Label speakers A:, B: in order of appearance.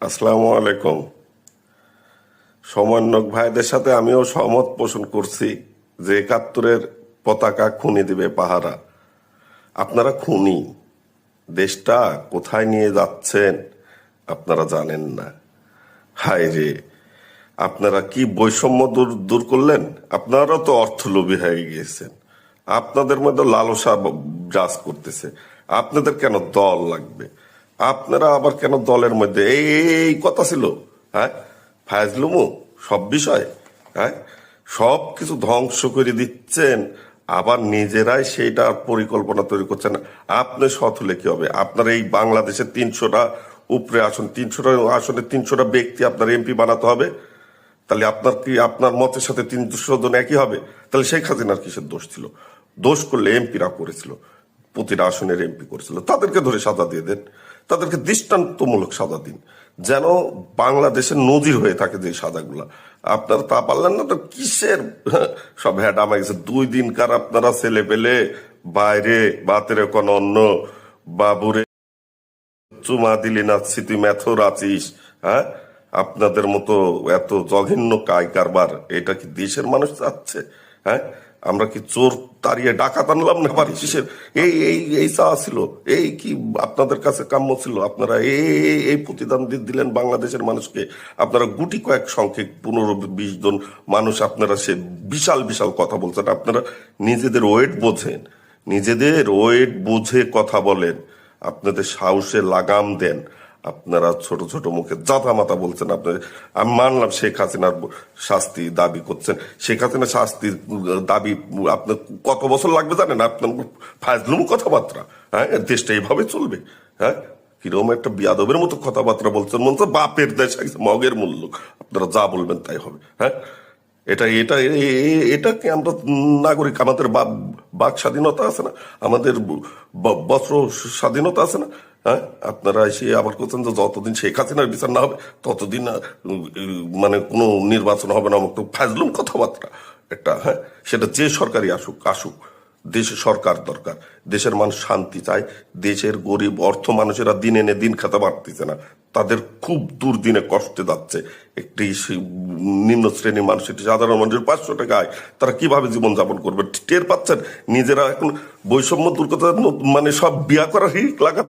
A: আসসালামু আলাইকুম। সমন্বয়ক ভাইদের সাথে আমিও সহমত পোষণ করছি যে একাত্তরের পতাকা খুনি দিবে পাহারা। আপনারা খুনি। দেশটা কোথায় নিয়ে যাচ্ছেন আপনারা জানেন না। হায় রে, আপনারা কি বৈষম্য দূর দূর করলেন? আপনারাও তো অর্থলোভী হয়ে গিয়েছেন। আপনাদের মধ্যে লালসা ব্রাস করতেছে। আপনাদের কেন দল লাগবে? আপনারা আবার কেন দলের মধ্যে? এই কথা ছিল হ্যাঁ? ফাজলুমু সব বিষয় হ্যাঁ? সব কিছু ধ্বংস করে দিচ্ছেন, আবার নিজেরাই সেইটা পরিকল্পনা তৈরি করছেন। আপনি সৎ হলে কি হবে? আপনার এই বাংলাদেশের তিনশোটা উপরে আসন, তিনশোটা আসনে তিনশোটা ব্যক্তি আপনার এমপি বানাতে হবে। তাহলে আপনার কি, আপনার মতের সাথে তিনশো জন একই হবে? তাহলে শেখ হাসিনার কিসের দোষ ছিল? দোষ করলে এমপিরা করেছিল, প্রতিটা আসনের এমপি করেছিল। তাদেরকে ধরে সাজা দিয়ে দেন, তাদেরকে দৃষ্টান্তমূলক সাজা দিন। যেন বাংলাদেশের নজির হয়ে থাকে যে সাজাগুলা। আপনারা তা পারলেন না তো কিসের সব হ্যাডামা গেছে দুই দিনকার আপনারা ছেলে পেলে বাইরে বাতের কোন অন্য বাবুরে চুমা দিলি না তুই ম্যাথর আছিস হ্যাঁ? আপনাদের মতো এত জঘন্য কায় কারবার এটা কি দেশের মানুষ চাচ্ছে হ্যাঁ? আমরা কি চোর তাড়িয়ে ডাকাত আনলাম না পারি কিসের? এই এই এই চাওয়া ছিল, এই কি আপনাদের কাছে কাম্য ছিল? আপনারা এই, এই- প্রতিদান দিলেন বাংলাদেশের মানুষকে। আপনারা গুটি কয়েক সংখ্যক, পনেরো, বিশ জন মানুষ আপনারা সে বিশাল বিশাল কথা বলছেন। আপনারা নিজেদের ওয়েট বোঝেন, নিজেদের ওয়েট বুঝে কথা বলেন। আপনাদের সাহসে লাগাম দেন। আপনারা ছোট ছোট মুখে জাতা মাতা বলছেন আপনাদের আমি মানলাম শেখ হাসিনার শাস্তি দাবি করছেন। শেখ হাসিনার শাস্তি দাবি, আপনার কত বছর লাগবে জানেন? আপনার ফাজলুম কথাবার্তা হ্যাঁ? দেশটা এইভাবে চলবে হ্যাঁ? কীরকম একটা বিয়াদবের মতো কথাবার্তা বলছেন মনে হচ্ছে বাপের দেশ মগের মূল্য। আপনারা যা বলবেন তাই হবে হ্যাঁ? এটা এটা, এ- এ- এটা কি আমরা নাগরিক, আমাদের বাক স্বাধীনতা আছে না? আমাদের বস্ত্র স্বাধীনতা আছে না? হ্যাঁ? আপনারা এসে আবার করছেন যে যতদিন শেখ হাসিনার বিচার না হবে, ততদিন মানে কোনো নির্বাচন হবে না আমাকে ফাজলুম কথাবার্তা। একটা হ্যাঁ? সেটা যে সরকারই আসুক আসুক। দেশে, সরকার দরকার। দেশের মানুষ শান্তি চায়। দেশের গরিব, অর্থ মানুষেরা দিন এনে দিন খেতে পারতেছে না। তাদের খুব দুর্দিনে কষ্টে যাচ্ছে। একটি নিম্ন শ্রেণির মানুষ, একটি সাধারণ মানুষের পাঁচশো টাকায় তারা কীভাবে জীবনযাপন করবে? টের পাচ্ছেন? নিজেরা এখন বৈষম্য দূর করতে মানে সব বিয়া করার হিক লাগা